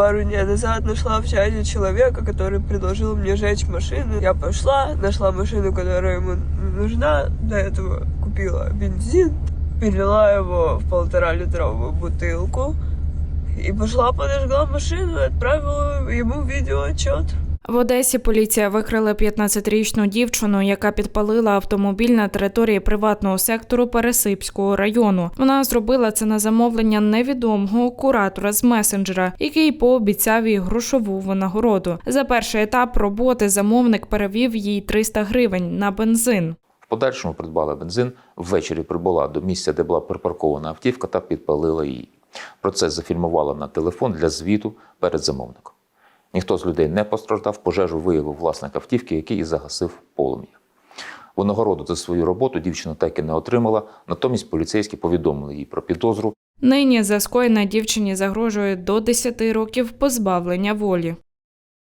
пару дней назад нашла в чате человека, который предложил мне жечь машину. Я пошла, нашла машину, которая ему нужна. До этого купила бензин, перелила его в полтора-литровую бутылку и пошла подожгла машину и отправила ему видеоотчет. В Одесі поліція викрила 15-річну дівчину, яка підпалила автомобіль на території приватного сектору Пересипського району. Вона зробила це на замовлення невідомого куратора з месенджера, який пообіцяв їй грошову винагороду. За перший етап роботи замовник перевів їй 300 гривень на бензин. В подальшому придбала бензин, ввечері прибула до місця, де була припаркована автівка та підпалила її. Процес зафільмувала на телефон для звіту перед замовником. Ніхто з людей не постраждав, пожежу виявив власник автівки, який і загасив полум'я. Винагороду за свою роботу дівчина так і не отримала, натомість поліцейські повідомили їй про підозру Нині за скоєне дівчині загрожує до 10 років позбавлення волі.